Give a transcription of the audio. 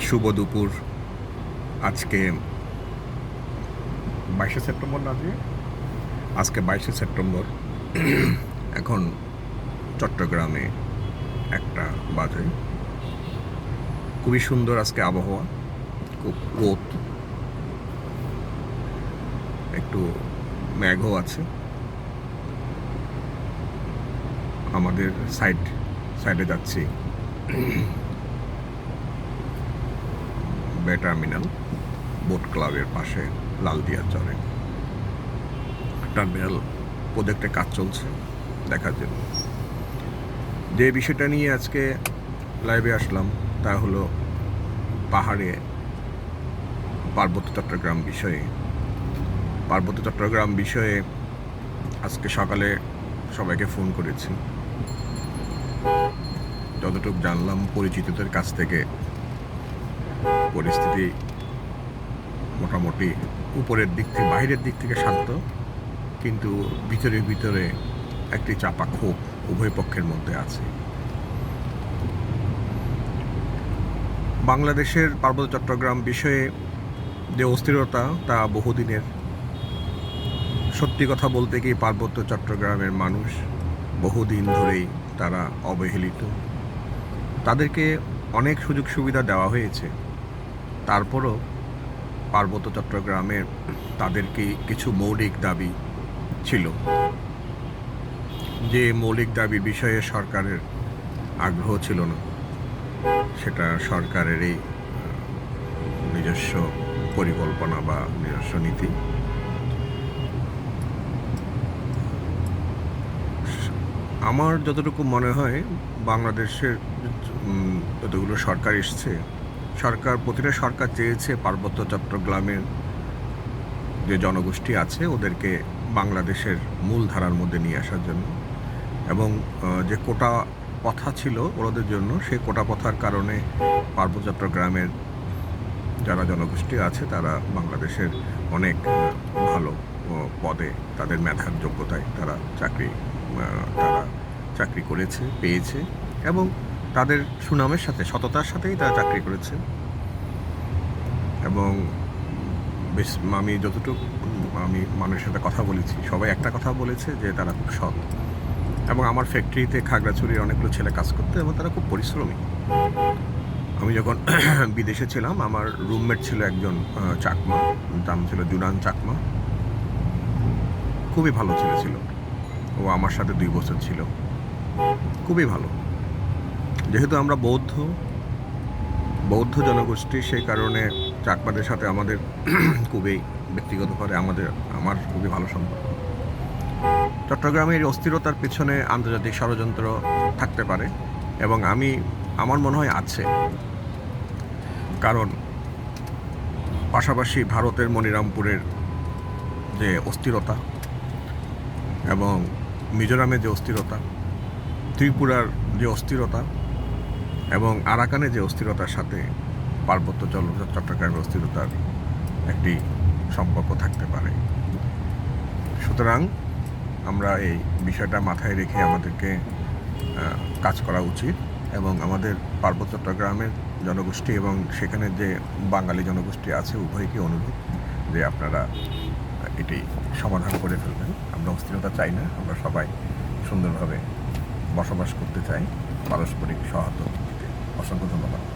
শুভ দুপুর। আজকে বাইশে সেপ্টেম্বর না আজকে আজকে বাইশে সেপ্টেম্বর। এখন চট্টগ্রামে একটা বাজে। খুবই সুন্দর আজকে আবহাওয়া। খুব রোদ। একটু মেঘও আছে। আমাদের সাইড, সাইডে যাচ্ছি। বে টার্মিনাল, বোট ক্লাবের পাশে লালদিয়া চরে। টার্মিনাল প্রজেক্টে কাজ চলছে, দেখার জন্য। যে বিষয়টা নিয়ে আজকে লাইভে আসলাম, তা হলো পাহাড়ে পার্বত্য চট্টগ্রাম বিষয়ে। পার্বত্য চট্টগ্রাম বিষয়ে আজকে সকালে সবাইকে ফোন করেছি। যতটুকু জানলাম পরিচিতদের কাছ থেকে পরিস্থিতি মোটামুটি উপরের দিক থেকে, বাইরের দিক থেকে শান্ত, কিন্তু ভিতরে ভিতরে একটি চাপা ক্ষোভ উভয় পক্ষের মধ্যে আছে। বাংলাদেশের পার্বত্য চট্টগ্রাম বিষয়ে যে অস্থিরতা, তা বহুদিনের। সত্যি কথা বলতে কি, পার্বত্য চট্টগ্রামের মানুষ বহুদিন ধরেই তারা অবহেলিত। তাদেরকে অনেক সুযোগ সুবিধা দেওয়া হয়েছে। তারপরও পার্বত্য চট্টগ্রামের তাদেরকে কিছু মৌলিক দাবি ছিল। যে মৌলিক দাবি বিষয়ে সরকারের আগ্রহ ছিল না, সেটা সরকারেরই নিজস্ব পরিকল্পনা বা নিজস্ব নীতি। আমার যতটুকু মনে হয়, বাংলাদেশের যতগুলো সরকার এসছে সরকার, প্রতিটা সরকার চেয়েছে পার্বত্য চট্টগ্রামের যে জনগোষ্ঠী আছে, ওদেরকে বাংলাদেশের মূল ধারার মধ্যে নিয়ে আসার জন্য। এবং যে কোটা কথা ছিল ওদের জন্য সেই কোটা কথার কারণে পার্বত্য চট্টগ্রামের যারা জনগোষ্ঠী আছে, তারা বাংলাদেশের অনেক ভালো পদে তাদের মেধার যোগ্যতায় তারা চাকরি তারা চাকরি করেছে, পেয়েছে। এবং তাদের সুনামের সাথে, সততার সাথেই তারা চাকরি করেছে এবং বেশ, আমি যতটুকু, আমি মানুষের সাথে কথা বলেছি, সবাই একটা কথা বলেছে যে তারা খুব সৎ। এবং আমার ফ্যাক্টরিতে খাগড়াছড়ির অনেকগুলো ছেলে কাজ করতো এবং তারা খুব পরিশ্রমী। আমি যখন বিদেশে ছিলাম, আমার রুমমেট ছিল একজন চাকমা। নাম ছিল জুনান চাকমা। খুবই ভালো ছেলে ছিল। ও আমার সাথে দুই বছর ছিল। খুবই ভালো। যেহেতু আমরা বৌদ্ধ বৌদ্ধ জনগোষ্ঠী, সেই কারণে চাকমাদের সাথে আমাদের খুবই ব্যক্তিগতভাবে আমাদের, আমার খুবই ভালো সম্পর্ক। চট্টগ্রামের অস্থিরতার পেছনে আন্তর্জাতিক ষড়যন্ত্র থাকতে পারে এবং আমি, আমার মনে হয় আছে। কারণ পাশাপাশি ভারতের মনিরামপুরের যে অস্থিরতা এবং মিজোরামের যে অস্থিরতা, ত্রিপুরার যে অস্থিরতা এবং আরাকানে যে অস্থিরতার সাথে পার্বত্য চল চট্টগ্রামের অস্থিরতার একটি সম্পর্ক থাকতে পারে। সুতরাং আমরা এই বিষয়টা মাথায় রেখে আমাদেরকে কাজ করা উচিত এবং আমাদের পার্বত্য চট্টগ্রামের জনগোষ্ঠী এবং সেখানে যে বাঙালি জনগোষ্ঠী আছে, উভয়কে অনুরোধ যে আপনারা এটি সমাধান করে ফেলবেন। আমরা অস্থিরতা চাই না, আমরা সবাই সুন্দরভাবে বসবাস করতে চাই, পারস্পরিক 我说不怎么了